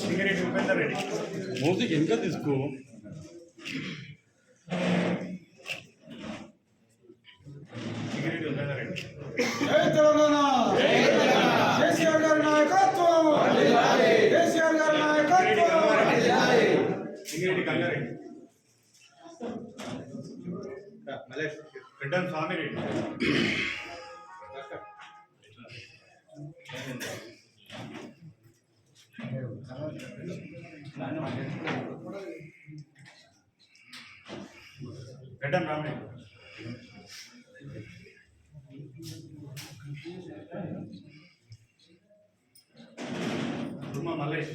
సింగిరెడ్డి ఉపేందర్ రెడ్డి మోదీకి వెనక తీసుకో. తెలంగాణ కేసీఆర్ గారి నాయకత్వం కేసీఆర్ గారి నాయకత్వం సింగిరెడ్డి గంగారెడ్డి స్వామి రెడ్డి రెడ్డన్ రామరెడ్డి దుమ్మ మల్లేష్.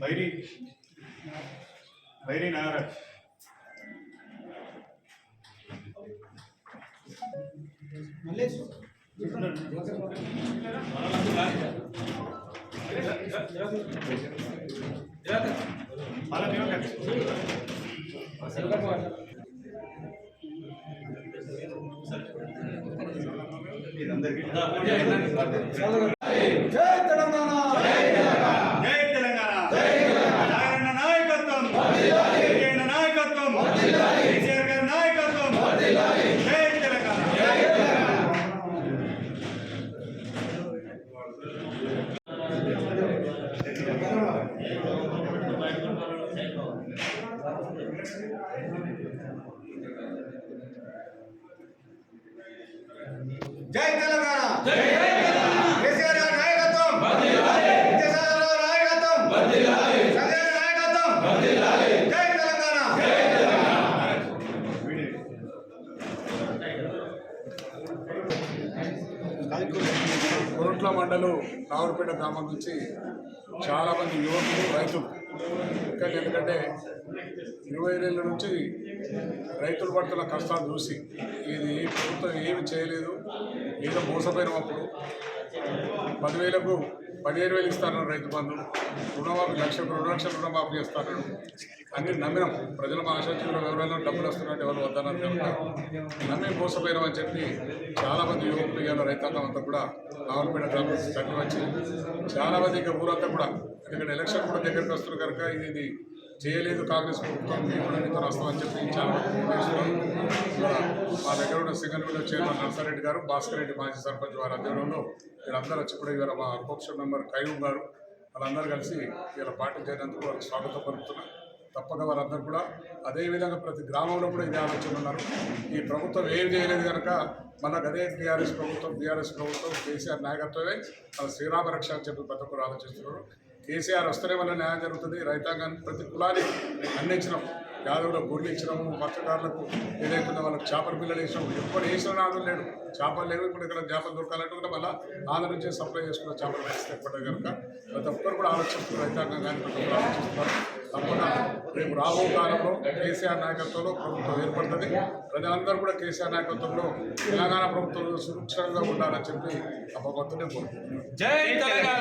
బైరి బైరి నాగరాజ్ మళ్ళా మేము కలిసి జై తెలంగాణ జై తెలంగాణ జగనన్న నాయకత్వం జగనన్న నాయకత్వం కేసీఆర్ గారి నాయకత్వం జై తెలంగాణ జై తెలంగాణ. కేసీఆర్ గారి నాయకత్వం. విద్యాసాగర్ రావు నాయకత్వం. సంజయ్ నాయకత్వం. జై తెలంగాణ. కొరట్ల మండలం రావులపేట గ్రామం నుంచి చాలామంది యువకులు రైతులు. ఇక్కడ ఎందుకంటే ఇరవై ఏళ్ళ నుంచి రైతులు పడుతున్న కష్టాలు చూసి ఇది ప్రభుత్వం ఏమి చేయలేదు. ఏదో మోసపోయినప్పుడు పదివేలకు పదిహేను వేలు ఇస్తాను రైతు బంధు. రుణమాఫీ లక్షకు రెండు లక్షలు రుణమాఫీ చేస్తాను అన్ని నమ్మినాం. ప్రజల ఆశించిన ఎవరైనా డబ్బులు వస్తున్నట్టు ఎవరు వద్దన్నారు కనుక. నమ్మి మోసపోయినామని చెప్పి చాలామంది యువకులు ఇవాళ రైతాంగం అంతా కూడా రావులపేట గ్రామం తరలి వచ్చి చాలామంది ఇంకా ఊరంతా కూడా ఎందుకంటే ఎలక్షన్ కూడా దగ్గరికి వస్తున్నారు కనుక ఇది చేయలేదు కాంగ్రెస్ ప్రభుత్వం మేము కూడా వస్తామని చెప్పి చాలా మా దగ్గర ఉన్న సింగల్వీలో చైర్మన్ నర్సారెడ్డి గారు భాస్కర్ రెడ్డి మాజీ సర్పంచ్ వారి ఆధ్వర్యంలో వీళ్ళందరూ వచ్చి కూడా ఇవాళ మా అధ్యక్ష మెంబర్ కయ్యూమ్ గారు వాళ్ళందరూ కలిసి వీళ్ళ పార్టీ చేరినందుకు వాళ్ళకి స్వాగతం పలుకుతున్నారు తప్పక వారందరూ కూడా అదేవిధంగా ప్రతి గ్రామంలో కూడా ఇదే ఆలోచన ఉన్నారు. ఈ ప్రభుత్వం ఏం చేయలేదు కనుక మనకు అదే టీఆర్ఎస్ ప్రభుత్వం టీఆర్ఎస్ ప్రభుత్వం కేసీఆర్ నాయకత్వమే మన శ్రీరామ రక్ష అని చెప్పి ప్రతి ఒక్కరు ఆలోచిస్తున్నారు. కేసీఆర్ వస్తేనే వల్ల న్యాయం జరుగుతుంది. రైతాంగాన్ని ప్రతి కులానికి అందించడం యాదవులకు గుడ్లు ఇచ్చినాము మత్స్యకారులకు ఏదైతుందో వాళ్ళకి చేపల పిల్లలు వేసినాము. ఎప్పుడు వేసిన నాడు లేడు. చేపలు లేవు ఇప్పుడు ఇక్కడ చేపలు దొరకాలంటే కూడా మళ్ళీ ఆంధ్ర నుంచి సప్లై చేసుకున్న చేపలు వేస్తే ఎప్పటి కనుక ప్రతి ఒక్కరు కూడా ఆలోచిస్తున్నారు. రైతాంగం కానీ ప్రతి ఒక్కరు ఆలోచిస్తున్నారు. తప్పకుండా రేపు రాబో కాలంలో కేసీఆర్ నాయకత్వంలో ప్రభుత్వం ఏర్పడుతుంది. ప్రజలందరూ కూడా కేసీఆర్ నాయకత్వంలో తెలంగాణ ప్రభుత్వం సురక్షితంగా ఉండాలని చెప్పి ఆ భగవంతుడే కోరుకుంటున్నాను.